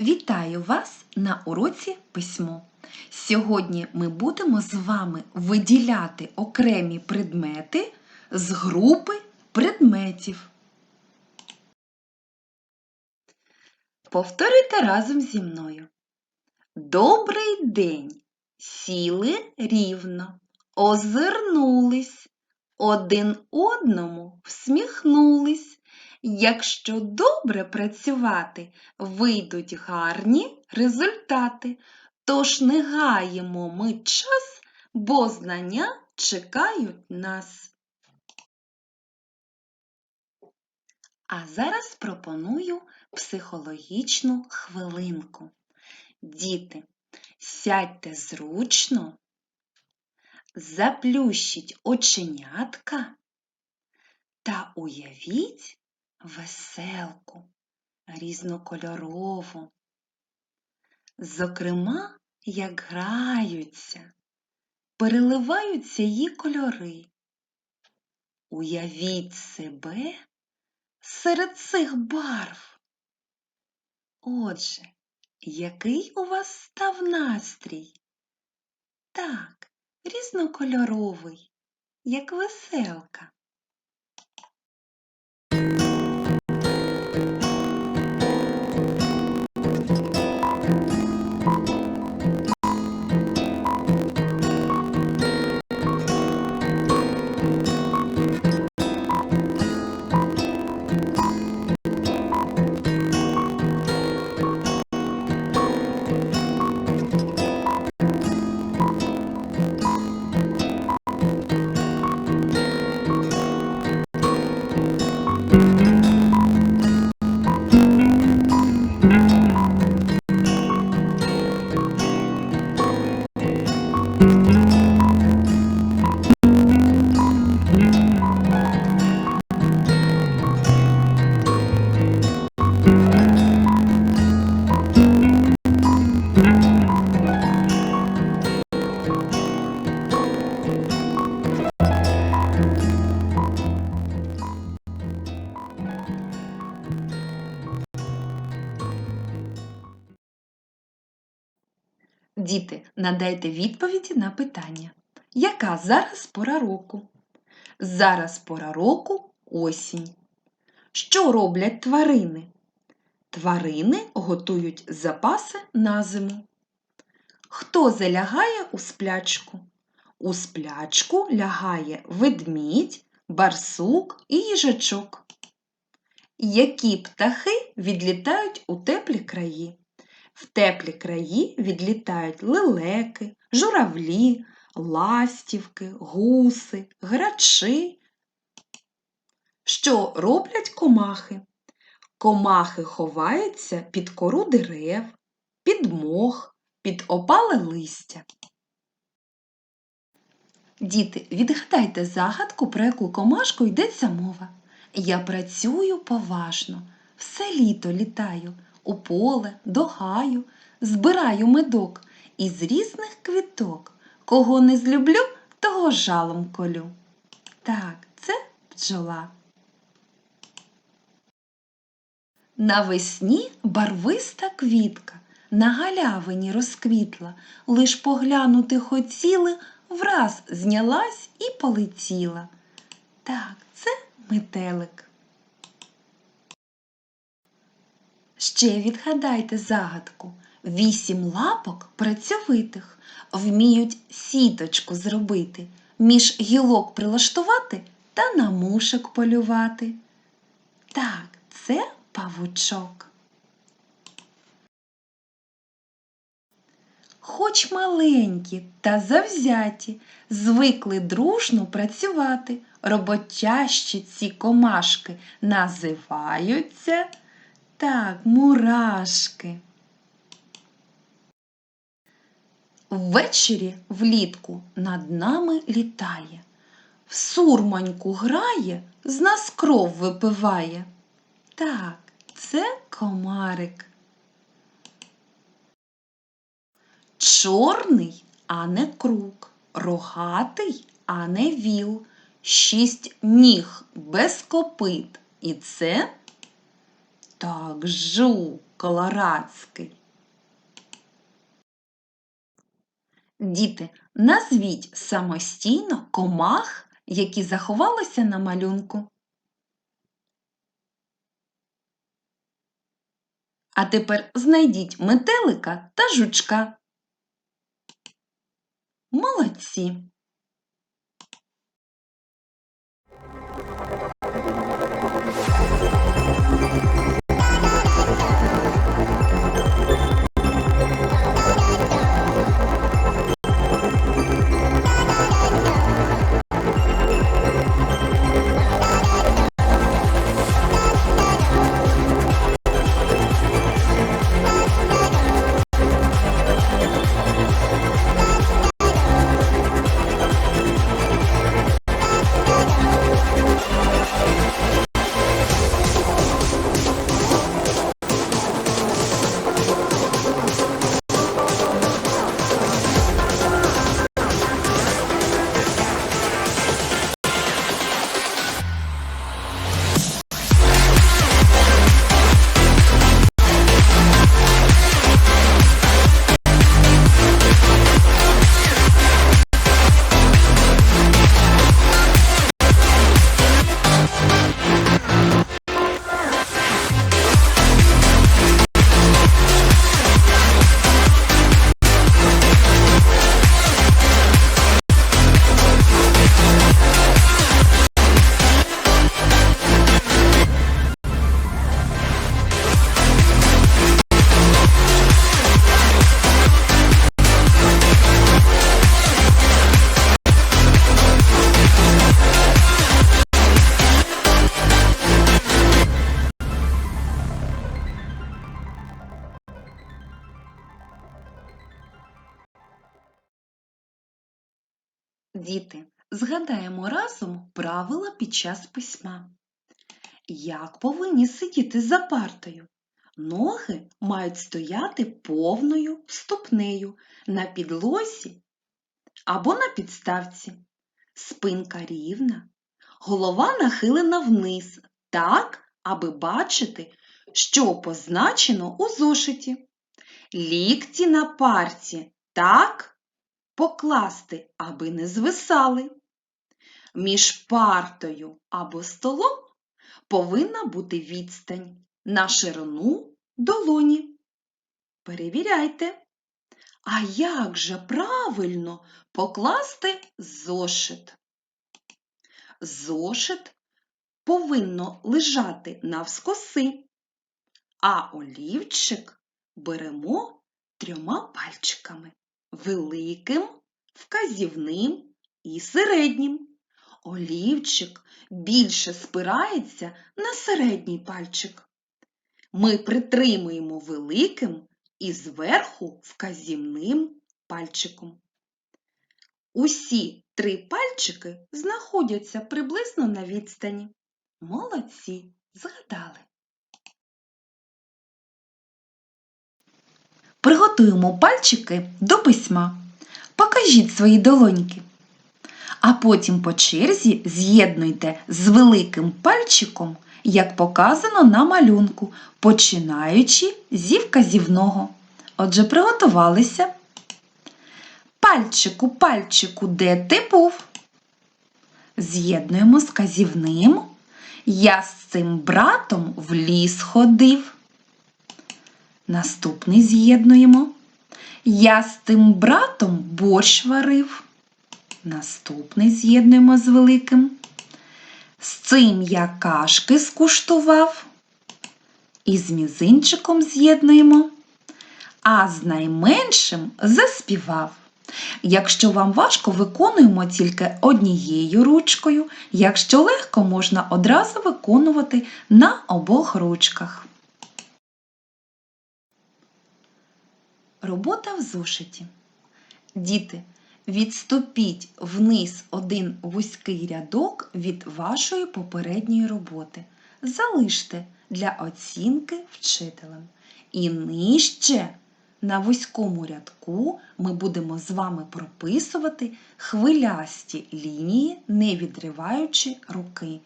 Вітаю вас на уроці письмо. Сьогодні ми будемо з вами виділяти окремі предмети з групи предметів. Повторюйте разом зі мною. Добрий день! Сіли рівно, озирнулись, один одному всміхнулись. Якщо добре працювати, вийдуть гарні результати. Тож не гаємо ми час, бо знання чекають нас. А зараз пропоную психологічну хвилинку. Діти, сядьте зручно, заплющіть оченятка та уявіть веселку різнокольорову. Зокрема, як граються, переливаються її кольори. Уявіть себе серед цих барв. Отже, який у вас став настрій? Так, різнокольоровий, як веселка. Діти, надайте відповіді на питання. Яка зараз пора року? Зараз пора року осінь. Що роблять тварини? Тварини готують запаси на зиму. Хто залягає у сплячку? У сплячку лягає ведмідь, барсук і їжачок. Які птахи відлітають у теплі краї? В теплі краї відлітають лелеки, журавлі, ластівки, гуси, грачи. Що роблять комахи? Комахи ховаються під кору дерев, під мох, під опале листя. Діти, відгадайте загадку, про яку комашку йдеться мова. Я працюю поважно, все літо літаю, у поле, до гаю, збираю медок із різних квіток. Кого не злюблю, того жалом колю. Так, це бджола. Навесні барвиста квітка на галявині розквітла, лиш поглянути хотіли, враз знялась і полетіла. Так, це метелик. Ще відгадайте загадку. Вісім лапок працьовитих вміють сіточку зробити, між гілок прилаштувати та на мушок полювати. Так, це павучок. Хоч маленькі та завзяті, звикли дружно працювати, роботящі ці комашки називаються так, мурашки. Ввечері влітку над нами літає, в сурманьку грає, з нас кров випиває. Так, це комарик. Чорний, а не круг, рогатий, а не віл, шість ніг без копит. І це так, жук. колорадський. Діти, назвіть самостійно комах, які заховалися на малюнку. А тепер знайдіть метелика та жучка. Молодці! Діти, згадаємо разом правила під час письма. Як повинні сидіти за партою? Ноги мають стояти повною ступнею на підлозі або на підставці. Спинка рівна, голова нахилена вниз, так, аби бачити, що позначено у зошиті. Лікті на парті так, покласти, аби не звисали. Між партою або столом повинна бути відстань на ширину долоні. Перевіряйте. А як же правильно покласти зошит? Зошит повинно лежати навскоси, а олівчик беремо трьома пальчиками великим, вказівним і середнім. Олівчик більше спирається на середній пальчик. Ми притримуємо великим і зверху вказівним пальчиком. Усі три пальчики знаходяться приблизно на відстані. Молодці, згадали. Приготуємо пальчики до письма. Покажіть свої долоньки. А потім по черзі з'єднуйте з великим пальчиком, як показано на малюнку, починаючи зі вказівного. Отже, приготувалися. Пальчику, пальчику, де ти був? З'єднуємо з вказівним. Я з цим братом в ліс ходив. Наступний з'єднуємо. Я з тим братом борщ варив. Наступний з'єднуємо з великим. З цим я кашки скуштував. І з мізинчиком з'єднуємо. А з найменшим заспівав. Якщо вам важко, виконуємо тільки однією ручкою. Якщо легко, можна одразу виконувати на обох ручках. Робота в зошиті. Діти, відступіть вниз один вузький рядок від вашої попередньої роботи. Залиште для оцінки вчителем. І нижче на вузькому рядку ми будемо з вами прописувати хвилясті лінії, не відриваючи руки.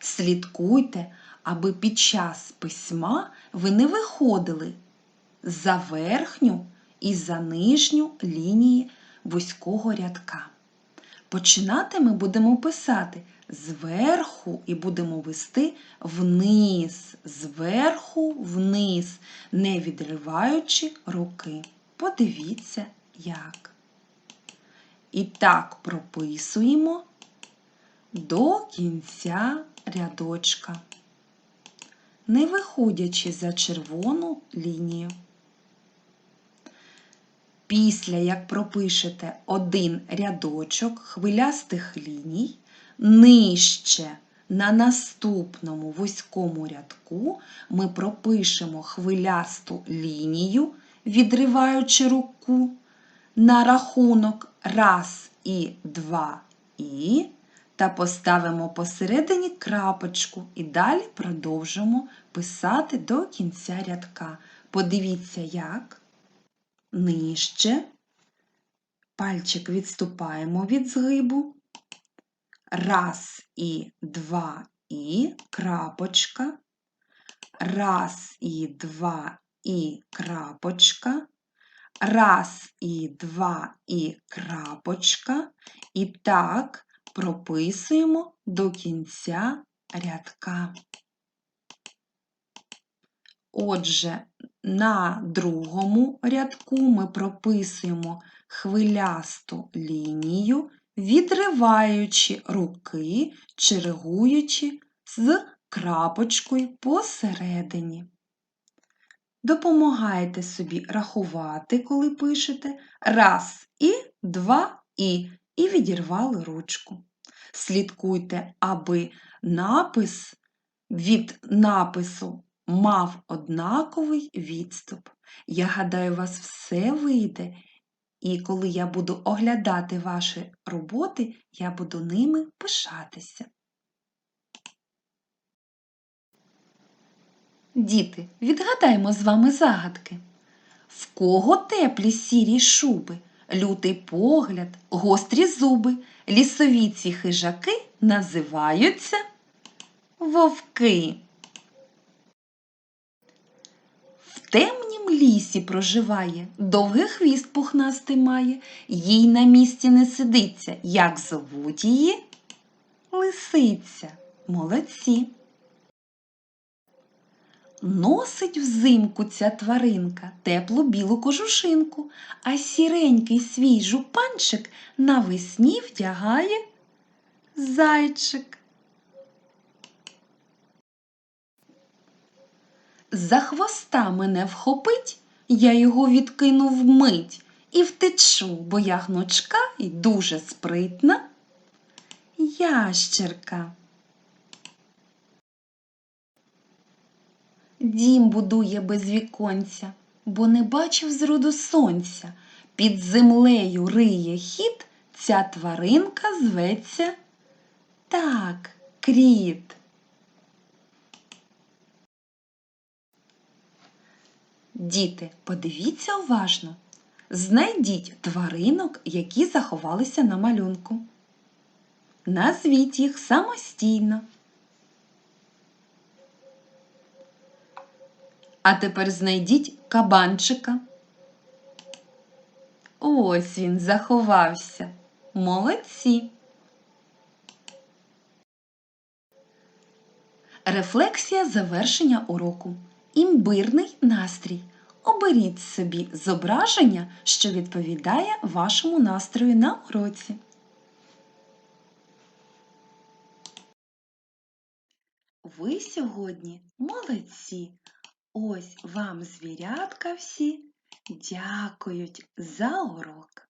Слідкуйте, аби під час письма ви не виходили за верхню і за нижню лінії вузького рядка. Починати ми будемо писати зверху і будемо вести вниз, зверху вниз, не відриваючи руки. Подивіться, як. І так прописуємо до кінця рядочка, не виходячи за червону лінію. Після як пропишете один рядочок хвилястих ліній, нижче на наступному вузькому рядку ми пропишемо хвилясту лінію, відриваючи руку на рахунок раз і два і та поставимо посередині крапочку і далі продовжимо писати до кінця рядка. Подивіться, як нижче. Пальчик відступаємо від згибу. Раз і два і крапочка. Раз і два і крапочка. Раз і два і крапочка. І так прописуємо до кінця рядка. Отже, на другому рядку ми прописуємо хвилясту лінію, відриваючи руки, чергуючи з крапочкою посередині. Допомагайте собі рахувати, коли пишете. Раз і два і, і відірвали ручку. Слідкуйте, аби напис від напису мав однаковий відступ. Я гадаю, у вас все вийде, і коли я буду оглядати ваші роботи, я буду ними пишатися. Діти, відгадаймо з вами загадки. В кого теплі сірі шуби, лютий погляд, гострі зуби, лісові ці хижаки називаються вовки. В темнім лісі проживає, довгий хвіст пухнастий має, їй на місці не сидиться. Як зовуть її? Лисиця. Молодці. Носить взимку ця тваринка теплу білу кожушинку, а сіренький свій жупанчик навесні вдягає зайчик. За хвоста мене вхопить, я його відкину вмить і втечу, бо я гнучка і дуже спритна. Ящерка. Дім будує без віконця, бо не бачив зроду сонця. Під землею риє хід, ця тваринка зветься так, кріт. Діти, подивіться уважно. Знайдіть тваринок, які заховалися на малюнку. Назвіть їх самостійно. А тепер знайдіть кабанчика. Ось він заховався. Молодці. Рефлексія завершення уроку. Імбирний настрій. Оберіть собі зображення, що відповідає вашому настрою на уроці. Ви сьогодні молодці. Ось вам звірятка всі дякують за урок.